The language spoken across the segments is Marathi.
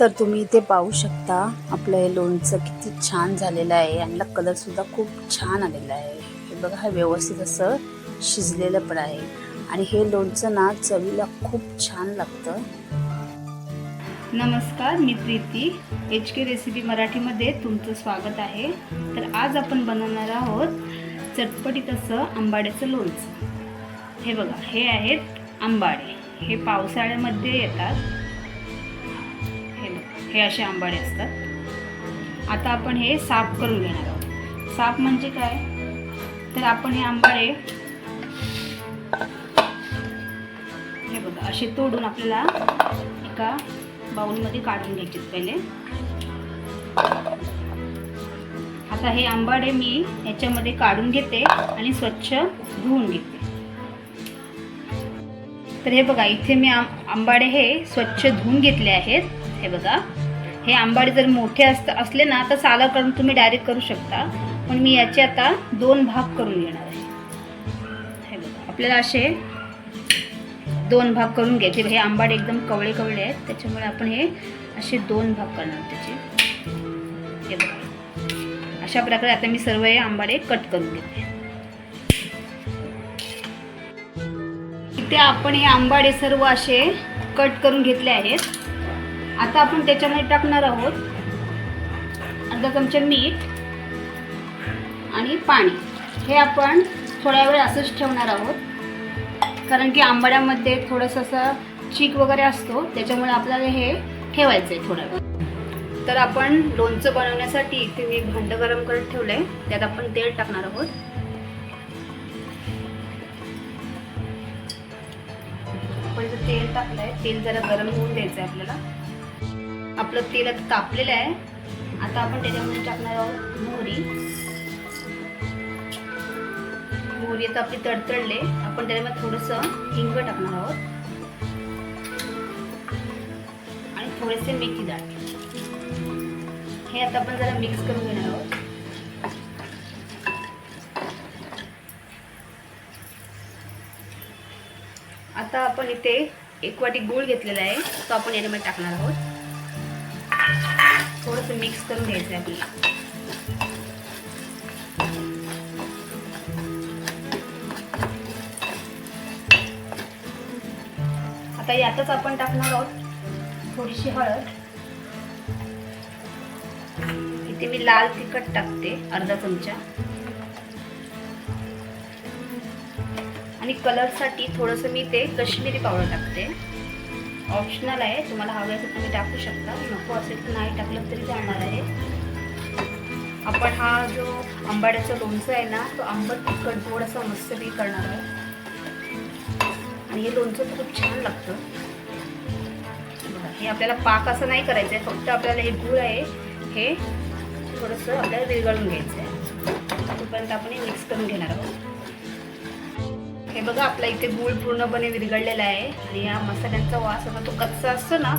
तर तुम्ही इथे पाहू शकता आपलं हे लोणचं किती छान झालेलं आहे. आणि कलर सुद्धा खूप छान आलेला आहे. हे बघा हे व्यवस्थित असं शिजलेलं पण आहे. आणि हे लोणचं ना चवीला खूप छान लागतं. नमस्कार मी प्रीती. एच के रेसिपी मराठीमध्ये तुमचं स्वागत आहे. तर आज आपण बनवणार आहोत चटपटीत असं आंबाड्याचं लोणचं. हे बघा हे आहेत आंबाडे. हे पावसाळ्यामध्ये येतात. हे असे आंबाडे असतात. आता आपण हे साफ करून घेणार आहोत. साफ म्हणजे काय? तर आपण हे आंबाडे हे बघा असे तोडून आपल्याला एका बाउलमध्ये काढून घ्यायचे पहिले. आता हे आंबाडे मी याच्यामध्ये काढून घेते आणि स्वच्छ धुवून घेते. तर हे बघा इथे मी आंबाडे हे स्वच्छ धुवून घेतले आहेत. हे बघा. हे आंबाडे जर मोठे असत असले ना तर साला करून तुम्ही डायरेक्ट करू शकता. पण मी याचे आता दोन भाग करून घेणार आहे. हे बघा. आपल्याला असे दोन भाग करून घ्यायचे. हे आंबाडे एकदम कवळे कवळे आहेत. त्याच्यामुळे आपण हे असे दोन भाग करणार त्याचे. हे बघा. अशा प्रकारे आता मी सर्व हे आंबाडे कट करून घेते. इथे आपण हे आंबाडे सर्व असे कट करून घेतले आहेत. आता आपण त्याच्यामध्ये टाकणार आहोत अर्धा चमचा मीठ आणि पाणी. हे आपण थोड्या वेळ असंच ठेवणार आहोत. कारण की आंबाड्यामध्ये थोडंसं असं चीक वगैरे असतो त्याच्यामुळे आपल्याला हे ठेवायचं आहे थोडा वेळ. तर आपण लोणचं बनवण्यासाठी इथे मी भांडं गरम करत ठेवलं आहे त्यात आपण तेल टाकणार आहोत. आपण जर तेल टाकलं आहे तेल जरा गरम होऊन द्यायचं आहे आपल्याला. आपलं तेल आता तापलेलं आहे. आता आपण त्याच्यामध्ये टाकणार आहोत मोहरी. मोहरी आता आपली तडतडले. आपण त्याच्यामध्ये थोडंसं हिंग टाकणार आहोत. आणि थोडेसे मेथी दाट हे आता आपण जरा मिक्स करून घेणार आहोत. आता आपण इथे एक वाटी गूळ घेतलेला आहे. तो आपण याच्यामध्ये टाकणार आहोत. असं मिक्स करून घ्यायचं आहे आपल्याला. आता यातच आपण टाकणार आहोत थोडीशी हळद. इथे मी लाल तिखट टाकते अर्धा चमचा. आणि कलरसाठी थोडंसं मी ते कश्मीरी पावडर टाकते. ऑप्शनल आहे. तुम्हाला हवे असेल तुम्ही टाकू शकता. नको असेल तर नाही टाकलं तरी जाणार आहे. आपण हा जो आंबाड्याचं लोणचं आहे ना तो आंबट तिखट गोड असा मस्तपैकी करणार आहे. आणि हे लोणचं खूप छान लागतं. हे आपल्याला पाक असं नाही करायचं आहे फक्त आपल्याला हे गूळ आहे. हे थोडंसं आपल्याला विरघळून घ्यायचं आहे तोपर्यंत आपण हे मिक्स करून घेणार आहोत. हे बघा आपला इथे गूळ पूर्णपणे विरघळलेला आहे. आणि या मसाल्यांचा वास असा तो कच्चा असतो ना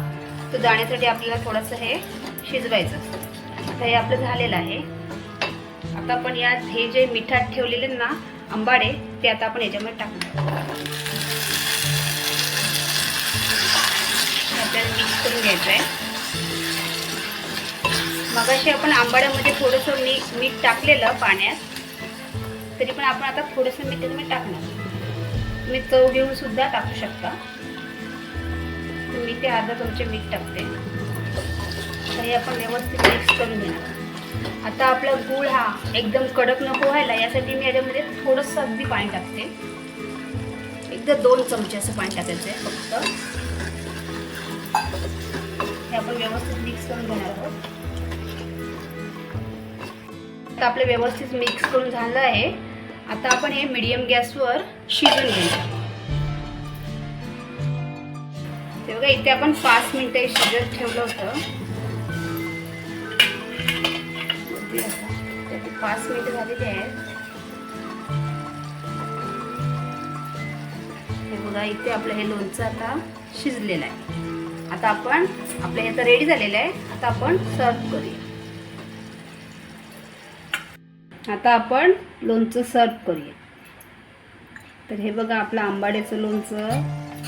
तो जाण्यासाठी आपल्याला थोडंसं हे शिजवायचं असतं. आता हे आपलं झालेलं आहे. आता आपण यात हे जे मिठात ठेवलेले ना आंबाडे ते आता आपण याच्यामध्ये टाकू. आपल्याला मिक्स करून घ्यायचं आहे. मगाशी आपण आंबाड्यामध्ये थोडंसं मीठ मीठ टाकलेलं पाण्यात तरी पण आपण आता थोडंसं मीठ त्याच्यामध्ये टाकणार. तुम्ही चव घेऊन सुद्धा टाकू शकता. मी ते अर्धा चमचे मीठ टाकते. तर हे आपण व्यवस्थित मिक्स करून घेणार आता आपला गूळ हा एकदम कडक नको व्हायला यासाठी मी याच्यामध्ये थोडंसं अगदी पाणी टाकते. एकदा दोन चमचे असं पाणी टाकायचं आहे फक्त. हे आपण व्यवस्थित मिक्स करून घेणार आहोत. आता आपलं व्यवस्थित मिक्स करून झालं आहे. आता आपण हे मीडियम गॅसवर शिजून घेऊ ते बघा इथे आपण पाच मिनिटं शिजत ठेवलं होतं. पाच मिनिटं झालेली आहेत. हे बघा इथे आपलं हे लोणचं आता शिजलेलं आहे. आता आपण आपलं हे तर रेडी झालेलं आहे. आता आपण सर्व करूया. आता आपण लोणचं सर्व करूया. तर हे बघा आपलं आंबाड्याचं लोणचं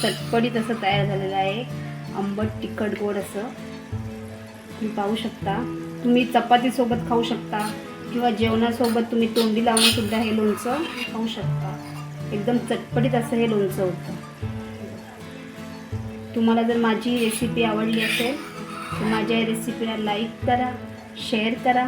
चटपटीत असं तयार झालेलं आहे. आंबट तिखट गोड असं. तुम्ही पाहू शकता. तुम्ही चपातीसोबत खाऊ शकता किंवा जेवणासोबत तुम्ही तोंडी लावून सुद्धा हे लोणचं खाऊ शकता. एकदम चटपटीत असं हे लोणचं होतं. तुम्हाला जर माझी रेसिपी आवडली असेल तर माझ्या या रेसिपीला लाईक करा शेअर करा.